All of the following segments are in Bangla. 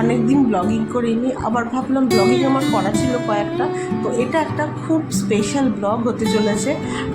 অনেক দিন ব্লগিং করিনি, আবার ভাবলাম ব্লগিং আমার করা ছিল কয়েকটা। তো এটা একটা খুব স্পেশাল ব্লগ হতে চলেছে।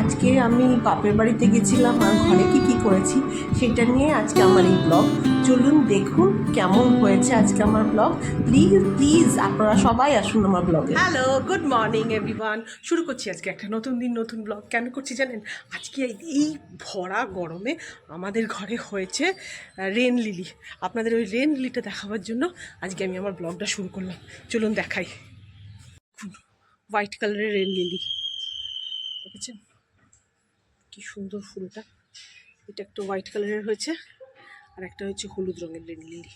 আজকে আমি বাপের বাড়িতে গেছিলাম আর ঘরে কী কী করেছি, সেটা নিয়ে আজকে আমার এই ব্লগ চলুন দেখুন কেমন হয়েছে আজকে আমার ব্লগ প্লিজ প্লিজ আপনারা সবাই আসুন আমার ব্লগে হ্যালো গুড মর্নিং এভরিওয়ান শুরু করছি আজকে একটা নতুন দিন, নতুন ব্লগ কেন করছি জানেন? আজকে এই- ভরা গরমে আমাদের ঘরে হয়েছে রেন লিলি আপনাদের ওই রেন লিলিটা দেখাবার জন্য আজকে আমি আমার ব্লগটা শুরু করলাম। চলুন দেখাই। হোয়াইট কালারের রেন লিলি দেখেছেন? কি সুন্দর ফুলটা। এটা একটু হোয়াইট কালারের হয়েছে। আর একটা হচ্ছে হলুদ রঙের রেন লিলি।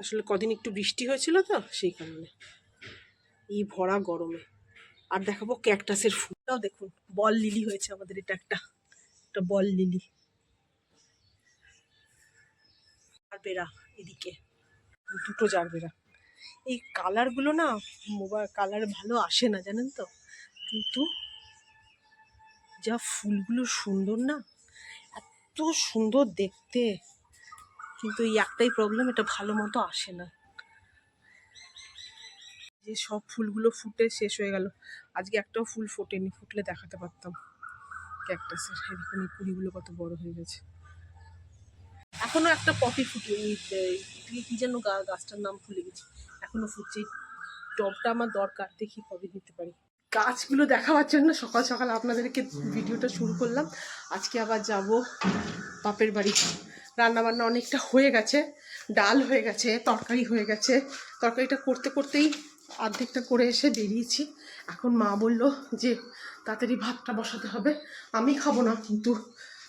আসলে কদিন একটু বৃষ্টি হয়েছিল তো, সেই কারণে। এই ভরা গরমে। আর দেখাবো ক্যাকটাসের ফুলটাও দেখুন, বল লিলি হয়েছে আমাদের এটা একটা একটা বল লিলি। জারবেরা এদিকে, দুটো জারবেরা। এই কালারগুলো না মোবাইল কালার ভালো আসে না, জানেন তো? কিন্তু যা ফুলগুলো সুন্দর না এত সুন্দর দেখতে। কিন্তু এই একটাই প্রবলেম এটা ভালো মতো আসে না। যে সব ফুলগুলো ফুটে শেষ হয়ে গেল। আজকে একটাও ফুল ফোটেনি, ফুটলে দেখাতে পারতাম। ক্যাকটাসের, এরকম এই কুড়িগুলো কত বড় হয়ে গেছে। এখনও একটা পপি ফুটে কি যেন গাছটার নাম ভুলে গেছি। এখনও ফুটছে। টবটা আমার দরকার, দেখি কবে দিতে পারি। গাছগুলো দেখাবার জন্য সকাল সকাল আপনাদেরকে ভিডিওটা শুরু করলাম। আজকে আবার যাব বাপের বাড়ি। রান্না বান্না অনেকটা হয়ে গেছে, ডাল হয়ে গেছে, তরকারি হয়ে গেছে। তরকারিটা করতে করতেই অর্ধেকটা করে এসে বেরিয়েছি। এখন মা বলল যে, তাড়াতাড়ি ভাতটা বসাতে হবে। আমি খাব না, কিন্তু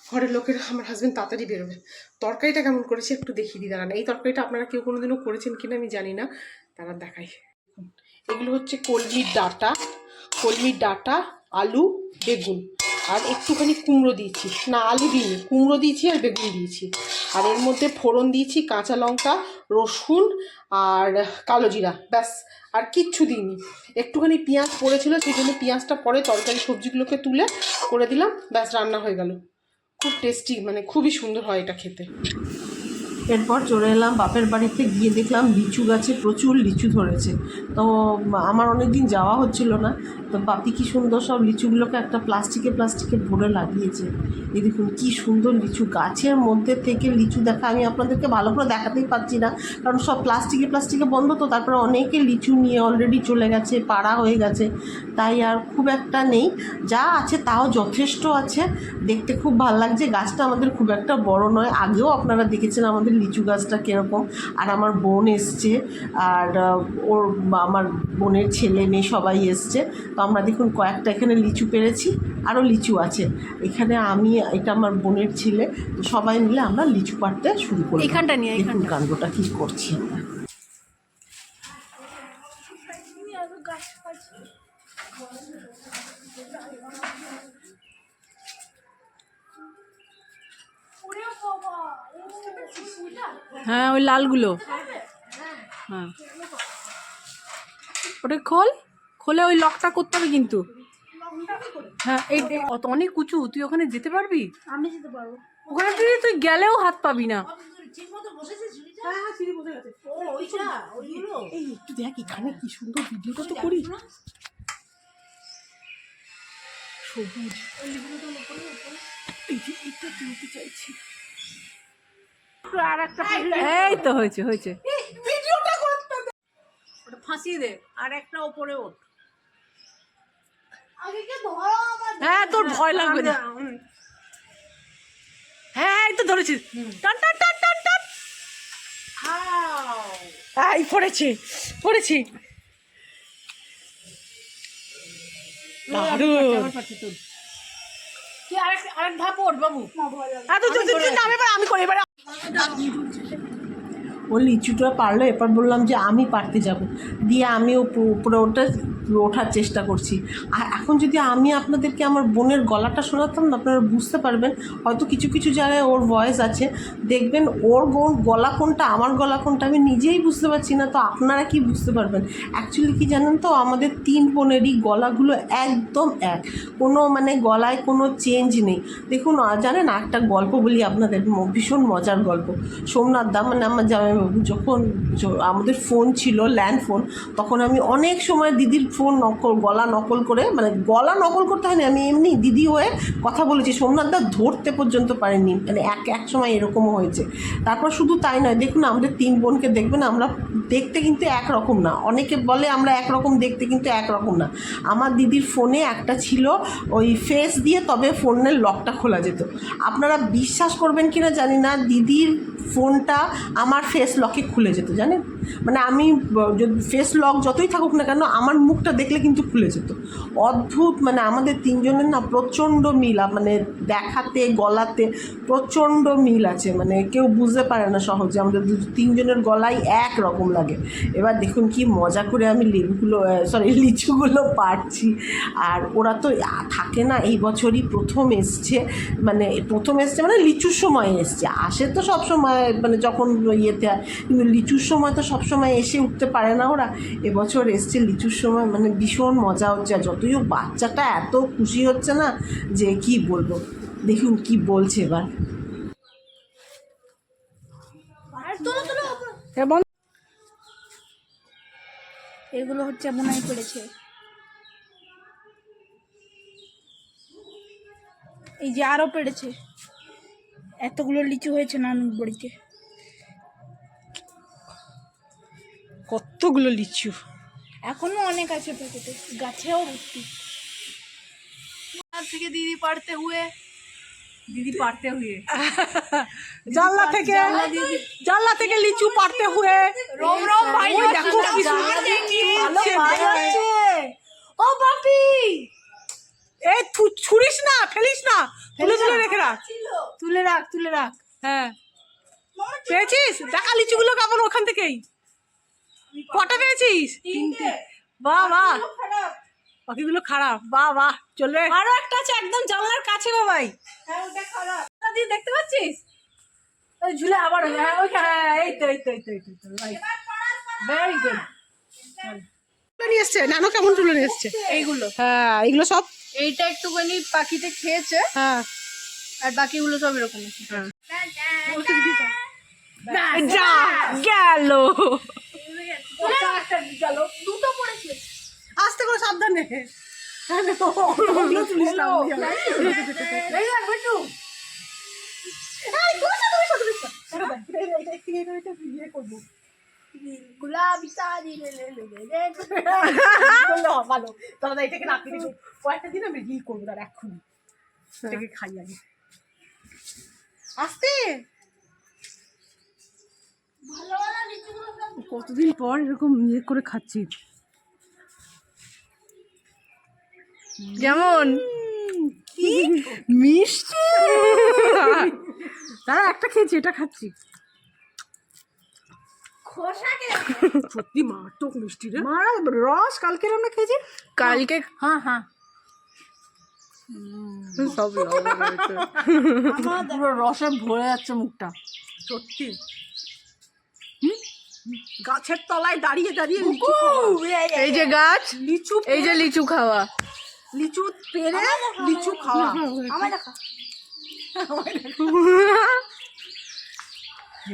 ঘরের লোকের, আমার হাজবেন্ড তাড়াতাড়ি বেরোবে। তরকারিটা কেমন করেছে একটু দেখিয়ে দিই, দাঁড়ান। এই তরকারিটা আপনারা কেউ কোনোদিনও করেছেন কিনা আমি জানি না। তারা দেখাই। এগুলো হচ্ছে কলমির ডাটা। কলমির ডাটা, আলু, বেগুন। আর একটুখানি কুমড়ো দিয়েছি। না, আলু দিইনি, কুমড়ো দিয়েছি আর বেগুন দিয়েছি। আর এর মধ্যে ফোড়ন দিয়েছি, কাঁচা লঙ্কা, রসুন আর কালো জিরা, ব্যাস। আর কিচ্ছু দিইনি। একটুখানি পেঁয়াজ পড়েছিল, সেই জন্য পেঁয়াজটা পরে তরকারি সবজিগুলোকে তুলে করে দিলাম। ব্যাস, রান্না হয়ে গেল। খুব টেস্টি মানে খুবই সুন্দর হয় এটা খেতে। এরপর চলে এলাম বাপের বাড়িতে, গিয়ে দেখলাম লিচু গাছে প্রচুর লিচু ধরেছে। তো আমার অনেক দিন যাওয়া হচ্ছিল না। তো বাপি কি সুন্দর সব লিচুগুলোকে একটা প্লাস্টিকে প্লাস্টিকে ভরে লাগিয়েছে। এই দেখুন, কি সুন্দর লিচু। গাছের মধ্যে থেকে লিচু দেখা, আমি আপনাদেরকে ভালো করে দেখাতেই পারছি না। কারণ সব প্লাস্টিকে প্লাস্টিকে বন্ধ তো, তারপরে অনেকে লিচু নিয়ে অলরেডি চলে গেছে, পাড়া হয়ে গেছে। তাই আর খুব একটা নেই। যা আছে তাও যথেষ্ট আছে। দেখতে খুব ভালো লাগছে। গাছটা আমাদের খুব একটা বড় নয়। আগেও আপনারা দেখেছেন আমাদের লিচু গাছটা কীরকম? আর আমার বোন এসছে আর ওর আমার বোনের ছেলে মেয়ে সবাই এসছে। তো আমরা দেখুন কয়েকটা এখানে লিচু পেরেছি আরও লিচু আছে। এখানে আমি এটা আমার বোনের ছেলে তো সবাই মিলে আমরা লিচু পাড়তে শুরু করি এখানটা নিয়ে, এখান কাণ্ডটা কী করছি। আমরা হ্যাঁ ওই লালগুলো। হ্যাঁ। ওটা খোল। খোলে ওই লকটা করতে হবে কিন্তু। হ্যাঁ এই অত অনেক উঁচু তুই ওখানে যেতে পারবি? আমি যেতে পারব। ওখানে তুই তুই গেলেও হাত পাবি না। এই একটু দেখ এখানে কি সুন্দর ভিডিওটা তো করি সবুজ। এই যে এটা তুলতে চাইছি। আর একটা এই তো হয়েছে হয়েছে। ভিডিওটা করতে দে। ওটা ফাঁসিয়ে দে আর একটা ওপরে ওঠ। আগে কে ধরো আমার হ্যাঁ তোর ভয় লাগবে না। হ্যাঁ এই তো ধরেছিস টান টান টান টান টান। এই পড়েছে পড়েছি। দারুণ। আরেক আরেক ধাপ ওঠ বাবু। তুই তুই- তুই নাম এবার আমি করি এবার 好的 ও লিচুটা পারল? এরপর বললাম যে, আমি পারতে যাব। দিয়ে আমি উপ- উপরে ওটা, ওঠার চেষ্টা করছি। আর এখন যদি আমি আপনাদেরকে আমার বোনের গলাটা শোনাতাম না, আপনারা বুঝতে পারবেন, হয়তো কিছু কিছু জায়গায় ওর ভয়েস আছে। দেখবেন ওর গো- গলা কোনটা, আমার গলা কোনটা, আমি নিজেই বুঝতে পারছি না, তো আপনারা কি বুঝতে পারবেন? অ্যাকচুয়ালি কি জানেন তো, আমাদের তিন বোনেরই গলাগুলো একদম এক। কোনো মানে গলায় কোনো চেঞ্জ নেই। দেখুন জানেন একটা গল্প বলি আপনাদের ভীষণ মজার গল্প। সোমনাথ দা মানে আমার জামাই যখন আমাদের ফোন ছিল, ল্যান্ড ফোন, তখন আমি অনেক সময় দিদির ফোন নকল, গলা নকল করে মানে গলা নকল করতে হয়নি, আমি এমনি দিদি হয়ে কথা বলেছি সোমনাথদা ধরতে পর্যন্ত পারেনি মানে এক এক সময় এরকমও হয়েছে। তারপর শুধু তাই নয়, দেখুন আমাদের তিন বোনকে দেখবেন, আমরা দেখতে কিন্তু একরকম না, অনেকে বলে আমরা একরকম, দেখতে কিন্তু একরকম না। আমার দিদির ফোনে একটা ছিল, ওই ফেস দিয়ে তবে ফোনের লকটা খোলা যেত। আপনারা বিশ্বাস করবেন কি না জানি না, দিদির ফোনটা আমার ফেস লকে খুলে যেত, জানেন? মানে আমি যদি ফেস লক যতই থাকুক না কেন, আমার মুখটা দেখলে কিন্তু খুলে যেত। অদ্ভুত মানে আমাদের তিনজনের না প্রচণ্ড মিল মানে দেখাতে, গলাতে প্রচণ্ড মিল আছে। মানে কেউ বুঝতে পারে না সহজে, আমাদের তিনজনের গলাই এক রকম লাগে। এবার দেখুন কি মজা করে আমি লেবুগুলো সরি লিচুগুলো পারছি আর ওরা তো থাকে না, এই বছরই প্রথম এসছে। মানে প্রথম এসছে মানে লিচুর সময় এসছে। আসে তো সব সময় মানে যখন ইয়েতে হয় কিন্তু লিচুর সময় তো সবসময় এসে উঠতে পারে না ওরা। এবছর এসছে লিচুর সময় মানে ভীষণ মজা হচ্ছে। আর যতই হোক বাচ্চাটা এত খুশি হচ্ছে না যে কি বলব? দেখুন কি বলছে এবার। আর তোলো তোলো এবং এগুলো হচ্ছে বোনাই পড়েছে। এই যে আরও পেড়েছে। এতগুলো লিচু হয়েছে নানুর বাড়িতে। কতগুলো লিচু। এখনও অনেক আছে প্যাকেটে গাছেও ভর্তি। থেকে দিদি পারতে হুয়ে। দিদি পারতে হুয়ে। জানলা থেকে জানলা থেকে লিচু পারতে হুয়ে। রোম রোম ভাই দেখো কি সুন্দর ও বাপি! এই থু- ছুড়িস না ফেলিস না। তুলে তুলে রেখে রাখ। তুলে রাখ তুলে রাখ। হ্যাঁ। পেয়েছিস? দেখা লিচুগুলো কেমন ওখান থেকেই? কটা পেয়েছিস? বাহ বাহ। পাখিগুলো খারাপ। বাহ বাহ। চলবে আরও একটা আছে একদম জানলার কাছে গো ভাই। দেখতে পাচ্ছিস? ঝুলে আবার হ্যাঁ হ্যাঁ এই তো এই তো এই তো এই ভেরি গুড নিয়ে এসছে। নানো কেমন তুলে নিয়ে এসছে? এইগুলো। হ্যাঁ এগুলো সব? এইটা একটুখানি পাখিতে খেয়েছে। হ্যাঁ। আর বাকিগুলো সব এরকম। গেল। দুটো পড়েছে আস্তে করে সাবধানে ইয়ে শাড়ি হবে, ভালো। দাদা, এটাকে। কয়েকটা দিন আমি রিল করব দাঁড়া এক্ষুনি এটাকে খাই আগে আস্তে কতদিন পর এরকম ইয়ে করে খাচ্ছি? যেমন মিষ্টি! তারা একটা খেয়েছি এটা খাচ্ছি। সত্যি মারাত্মক মিষ্টি রে। মারা রস কালকে আমরা খেয়েছি। কালকে? হ্যাঁ হ্যাঁ। সব পুরো রসে ভরে যাচ্ছে মুখটা। সত্যি? গাছের তলায় দাঁড়িয়ে দাঁড়িয়ে লিচু খাওয়া। এই যে গাছ লিচু এই যে লিচু খাওয়া। লিচু পেরে লিচু খাওয়া।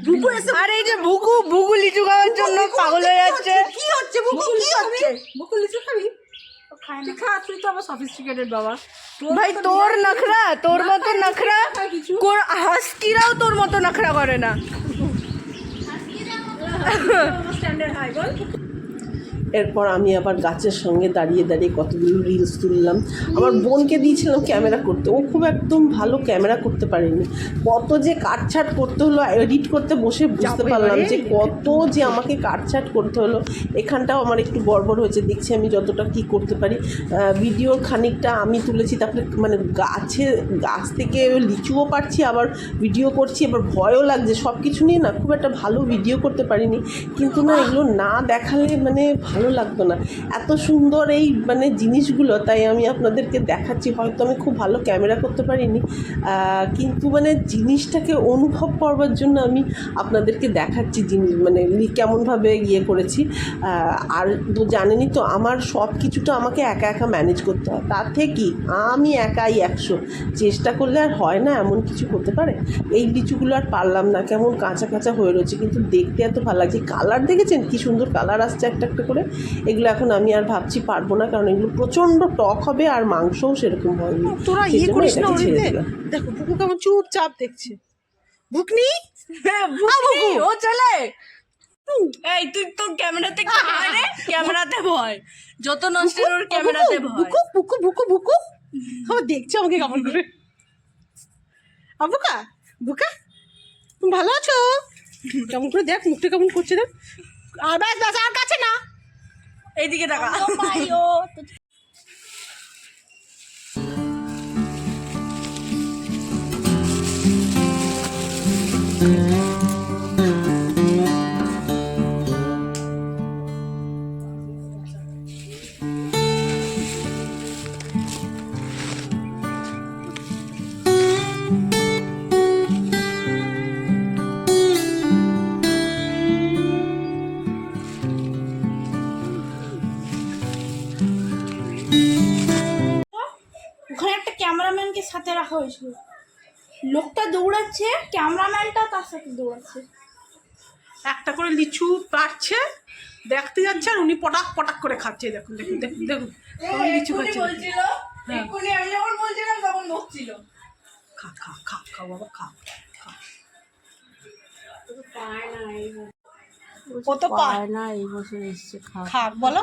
বুবু এসে আর এই যে বুকু বুকু লিচু খাওয়ার জন্য পাগল হয়ে যাচ্ছে। কি হচ্ছে বুবু কি হচ্ছে? বুকু লিচু খাবি? তুই খা তুই তো আবার সফিস্টিকেটেড বাবা। ভাই তোর নখরা তোর মতো নখরা কোন হাস্কিরাও তোর মতো নখরা করে না। স্ট্যান্ডার্ড হাই বল এরপর আমি আবার গাছের সঙ্গে দাঁড়িয়ে দাঁড়িয়ে কতগুলো রিলস তুললাম। আমার বোনকে দিয়েছিলাম ক্যামেরা করতে। ও খুব একদম ভালো ক্যামেরা করতে পারেনি। কত যে কাটছাট করতে হলো এডিট করতে বসে বুঝতে পারলাম যে কত যে আমাকে কাটছাট করতে হলো। এখানটাও আমার একটু গড়বড় হয়েছে। দেখছি আমি যতটা কি করতে পারি। ভিডিওর খানিকটা আমি তুলেছি তারপরে মানে গাছে গাছ থেকে লিচুও পারছি আবার ভিডিও করছি আবার ভয়ও লাগছে। সব কিছু নিয়ে না খুব একটা ভালো ভিডিও করতে পারিনি। কিন্তু না এগুলো না দেখালে মানে ভালো লাগতো না। এত সুন্দর এই মানে জিনিসগুলো, তাই আমি আপনাদেরকে দেখাচ্ছি। হয়তো আমি খুব ভালো ক্যামেরা করতে পারিনি। কিন্তু মানে জিনিসটাকে অনুভব করবার জন্য আমি আপনাদেরকে দেখাচ্ছি জিনিস মানে কেমনভাবে ইয়ে করেছি। আর তো জানেনই তো, আমার সব কিছুটা আমাকে একা একা ম্যানেজ করতে হয়। তার থেকে আমি একাই একশো। চেষ্টা করলে আর হয় না, এমন কিছু হতে পারে? এই লিচুগুলো আর পারলাম না, কেমন কাঁচা কাঁচা হয়ে রয়েছে। কিন্তু দেখতে এত ভালো লাগছে। কালার দেখেছেন? কি সুন্দর কালার আসছে একটা একটা করে। এগুলো এখন আমি আর ভাবছি পারব না কারণ এগুলো প্রচণ্ড টক হবে আর মাংসও সেরকম হয়নি তোরা ইয়ে করিস না। দেখো বুকু কেমন চুপচাপ দেখছে। বুকনি? ভুকি, ও চলে। এই তুই তো ক্যামেরাতে কি ভয় রে? ক্যামেরাতে ভয়। যত নষ্টের ওর ক্যামেরাতে ভয়। বুকু বুকু বুকু বুকু। আমার দেখছে আমাকে কেমন করে। আবুকা বুকা তুমি ভালো আছো? কেমন করে দেখ মুখটা কেমন করছে দেখ। আর ব্যাস ব্যাস আর কাছে না। এইদিকে দেখা। হয়েছিল। লোকটা দৌড়াচ্ছে ক্যামেরাম্যানটা তার সাথে দৌড়াচ্ছে। একটা করে লিচু পাচ্ছে দেখতে যাচ্ছে আর উনি পটাক পটাক করে খাচ্ছে। দেখুন দেখুন দেখুন দেখুন। লিচু খাচ্ছে। হ্যাঁ। আমি যখন বলছিলাম তখন বকছিল। খা খা খা খা বাবা খা খা। ও তো পায় না এই বছর এসছে খা। খাক বলো।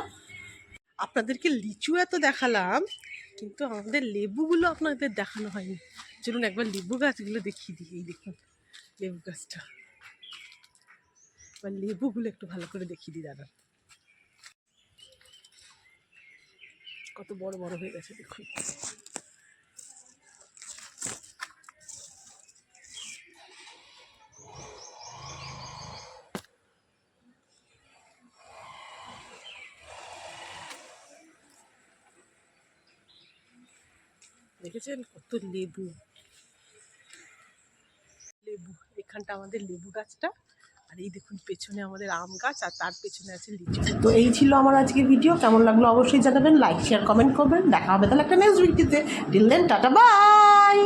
আপনাদেরকে লিচু এত দেখালাম কিন্তু আমাদের লেবুগুলো আপনাদের দেখানো হয়নি। চলুন একবার লেবু গাছগুলো দেখিয়ে দিই, এই দেখুন, লেবু গাছটা। এবার লেবুগুলো একটু ভালো করে দেখিয়ে দিই দাদা কত বড় বড় হয়ে গেছে, দেখুন। দেখেছেন কত লেবু? লেবু, এখানটা আমাদের লেবু গাছটা। আর এই দেখুন, পেছনে আমাদের আম গাছ, আর তার পেছনে আছে লিচু। তো এই ছিল আমার আজকে ভিডিও কেমন লাগল অবশ্যই জানাবেন লাইক শেয়ার কমেন্ট করবেন। দেখা হবে তাহলে একটা নেক্সট ভিডিওতে টাটা বাই